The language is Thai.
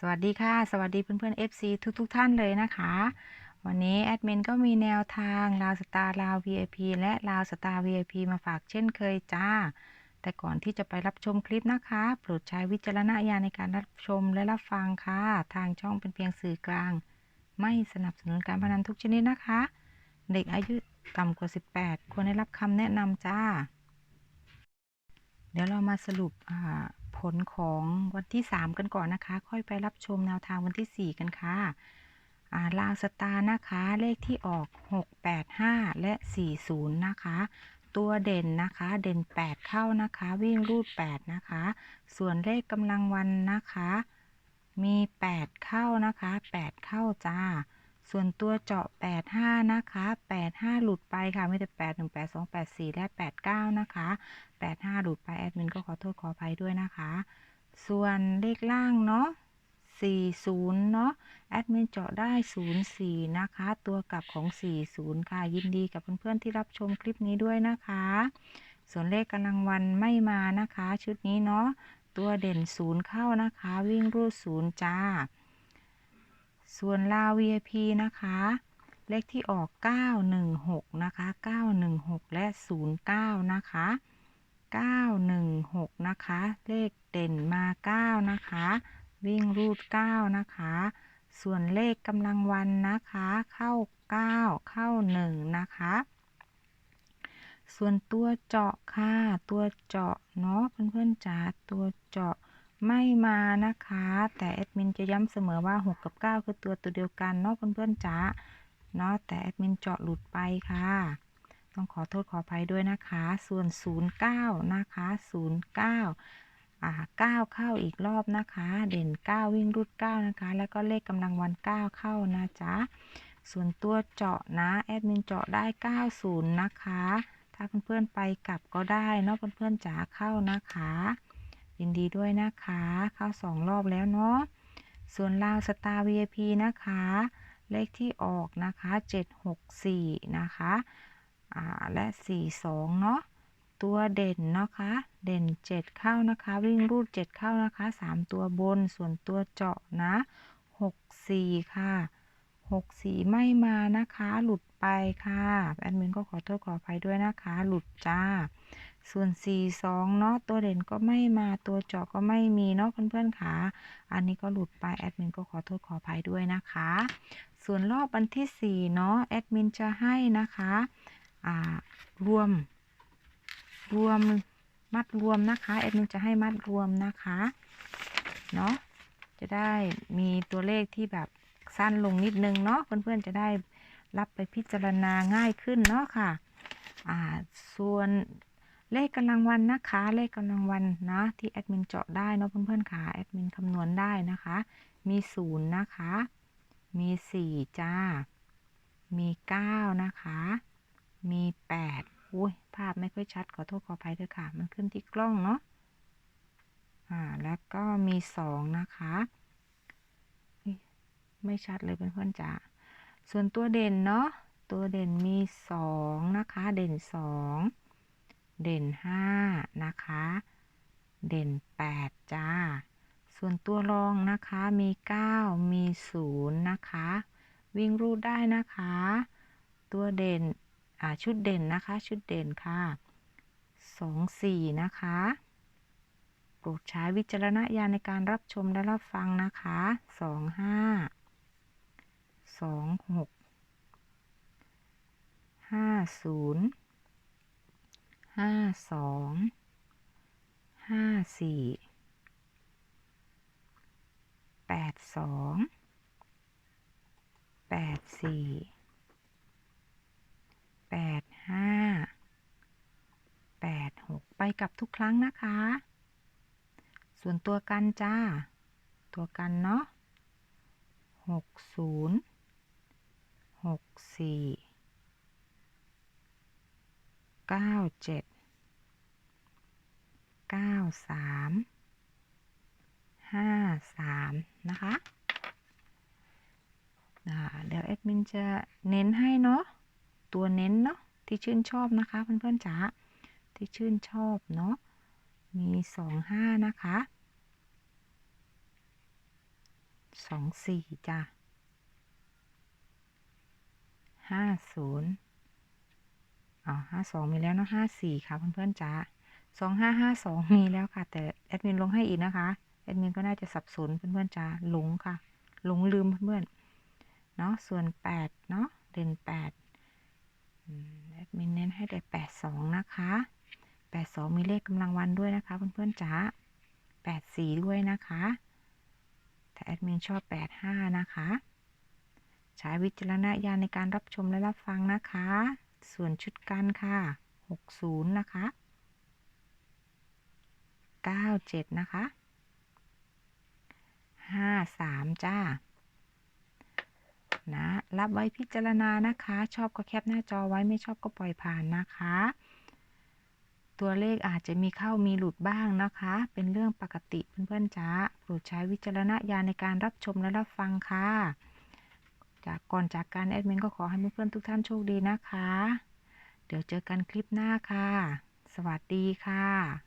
สวัสดีค่ะ สวัสดีเพื่อนๆ FC ทุกๆทท่านเลยนะคะ วันนี้แอดมินก็มีแนวทางลาวสตาร์ลาว VIP และลาวสตาร์ VIP มาฝากเช่นเคยจ้า แต่ก่อนที่จะไปรับชมคลิปนะคะ โปรดใช้วิจารณญาณในการรับชมและรับฟังค่ะ ทางช่องเป็นเพียงสื่อกลาง ไม่สนับสนุนการพนันทุกชนิดนะคะ เด็กอายุต่ำกว่า 18 ควรได้รับคำแนะนำจ้า เดี๋ยวเรามาสรุปอ่า ผลของวันที่ 3 กันก่อนนะคะ ค่อยไปรับชมแนวทางวันที่ 4 กันค่ะาลาสตาร์นะคะ เลขที่ออก 685 และ 40 นะคะ ตัวเด่นนะคะ เด่น 8 เข้านะคะ วิ่งรูด 8 นะคะ ส่วนเลขกำลังวันนะคะ มี 8 เข้านะคะ 8 เข้าจ้า ส่วนตัวเจาะ 85 นะคะ 85 หลุดไปค่ะไม่แต่8 1 8 2 8 4 และ 89 นะคะ 85 หลุดไป แอดมินก็ขอโทษขออภัยด้วยนะคะ ส่วนเลขล่างเนาะ40 เนาะแอดมินเจาะได้ 04 นะคะ ตัวกลับของ 40 ค่ะ ยินดีกับเพื่อนๆที่รับชมคลิปนี้ด้วยนะคะ ส่วนเลขกำลังวันไม่มานะคะ ชุดนี้เนาะ ตัวเด่น 0 เข้านะคะ วิ่งรูด 0 จ้า ส่วนลาว VIP นะคะ เลขที่ออก 916 นะคะ 916 และ 09 นะคะ 916 นะคะ เลขเด่นมา 9 นะคะ วิ่งรูด 9 นะคะ ส่วนเลขกำลังวันนะคะ เข้า 9 เข้า 1 นะคะ ส่วนตัวเจาะค่ะ ตัวเจาะเนาะเพื่อนๆจ๋าตัวเจาะ ไม่มานะคะ แต่แอดมินจะย้ำเสมอว่า 6 กับ 9 คือตัวตัวเดียวกันเนาะเพื่อนๆจ๋าเนาะแต่แอดมินเจาะหลุดไปค่ะ ต้องขอโทษขออภัยด้วยนะคะ ส่วน 09 นะคะ 09 อ่า 9 เข้าอีกรอบนะคะ เด่น 9 วิ่งรูด 9 นะคะ แล้วก็เลขกำลังวัน 9 เข้านะจ๊ะส่วนตัวเจาะนะแอดมินเจาะได้ 90 นะคะ ถ้าเพื่อนๆไปกลับก็ได้เนาะเพื่อนๆจ๋าเข้านะคะ ยินดีด้วยนะคะ เข้า2รอบแล้วเนาะส่วนลาวสตาร์ VIP นะคะ เลขที่ออกนะคะ 764 นะคะอ่าและ 42 เนาะตัวเด่นนะคะ เด่น 7 เข้านะคะ วิ่งรูด 7 เข้านะคะ 3 ตัวบนส่วนตัวเจาะนะ 64 ค่ะ 64ไม่มานะคะ หลุดไปค่ะแอดมินก็ขอโทษขออภัยด้วยนะคะ หลุดจ้า ส่วน42เนาะตัวเด่นก็ไม่มาตัวเจาะก็ไม่มีเนาะเพื่อนๆค่ะอันนี้ก็หลุดไปแอดมินก็ขอโทษขออภัยด้วยนะคะ ส่วนรอบวันที่4เนาะแอดมินจะให้นะคะอ่ารวม รวมมัดรวมนะคะแอดมินจะให้มัดรวมนะคะเนาะจะได้มีตัวเลขที่แบบ สั้นลงนิดนึงเนาะเพื่อนๆจะได้รับไปพิจารณาง่ายขึ้นเนาะค่ะอ่าส่วนเลขกำลังวันนะคะ เลขกำลังวันนะที่แอดมินเจาะได้เนาะเพื่อนๆค่ะแอดมินคำนวณได้นะคะ มีศูนย์นะคะ มีสี่จ้า มีเก้านะคะ มีแปดอุ้ยภาพไม่ค่อยชัดขอโทษขออภัยด้วยค่ะ มันขึ้นที่กล้องเนาะอ่าแล้วก็มีสองนะคะ ไม่ชัดเลยเพื่อนๆจ๋าส่วนตัวเด่นเนาะตัวเด่นมีสองนะคะ เด่นสองเด่นห้านะคะ เด่นแปดจ้า ส่วนตัวรองนะคะมีเก้ามีศูนย์นะคะ วิ่งรูดได้นะคะ ตัวเด่นชุดเด่นนะคะ ชุดเด่นค่ะสองสี่นะคะ โปรดใช้วิจารณญาณในการรับชมและรับฟังนะคะสองห้า สองหกห้าศูนย์ห้าสองห้าสี่แปดสองแปดสี่แปดห้าแปดหกไปกับทุกครั้งนะคะ ส่วนตัวกันจ้า ตัวกันเนาะหกศูนย์ หกสี่เก้าเจ็ดเก้าสามห้าสามนะคะเดี๋ยวแอดมินจะเน้นให้เนาะตัวเน้นเนาะที่ชื่นชอบนะคะเพื่อนๆจ๋าที่ชื่นชอบเนาะมีสองห้านะคะสองสี่จ้ะ ห้าศูนย์อ๋อห้าสองมีแล้วเนาะห้าสี่ค่ะเพื่อนๆจ้าสองห้าห้าสองมีแล้วค่ะ แต่แอดมินลงให้อีกนะคะ แอดมินก็น่าจะสับสนเพื่อนๆจ้าหลงค่ะ หลงลืมเพื่อนๆเนาะส่วนแปดเนาะเด่นแปดแอดมินเน้นให้ได้แปดสองนะคะแปดสองมีเลขกำลังวันด้วยนะคะ เพื่อนๆจ้าแปดสี่ด้วยนะคะแต่แอดมินชอบแปดห้านะคะ ใช้วิจารณญาณในการรับชมและรับฟังนะคะ ส่วนชุดกันค่ะหกศูนย์นะคะเก้าเจ็ดนะคะห้าสามจ้า นะ รับไว้พิจารณานะคะ ชอบก็แคปหน้าจอไว้ไม่ชอบก็ปล่อยผ่านนะคะ ตัวเลขอาจจะมีเข้ามีหลุดบ้างนะคะ เป็นเรื่องปกติเพื่อนๆจ้าโปรดใช้วิจารณญาณในการรับชมและรับฟังค่ะ จากก่อนจากการแอดมินก็ขอให้เพื่อนๆทุกท่านโชคดีนะคะ เดี๋ยวเจอกันคลิปหน้าค่ะ สวัสดีค่ะ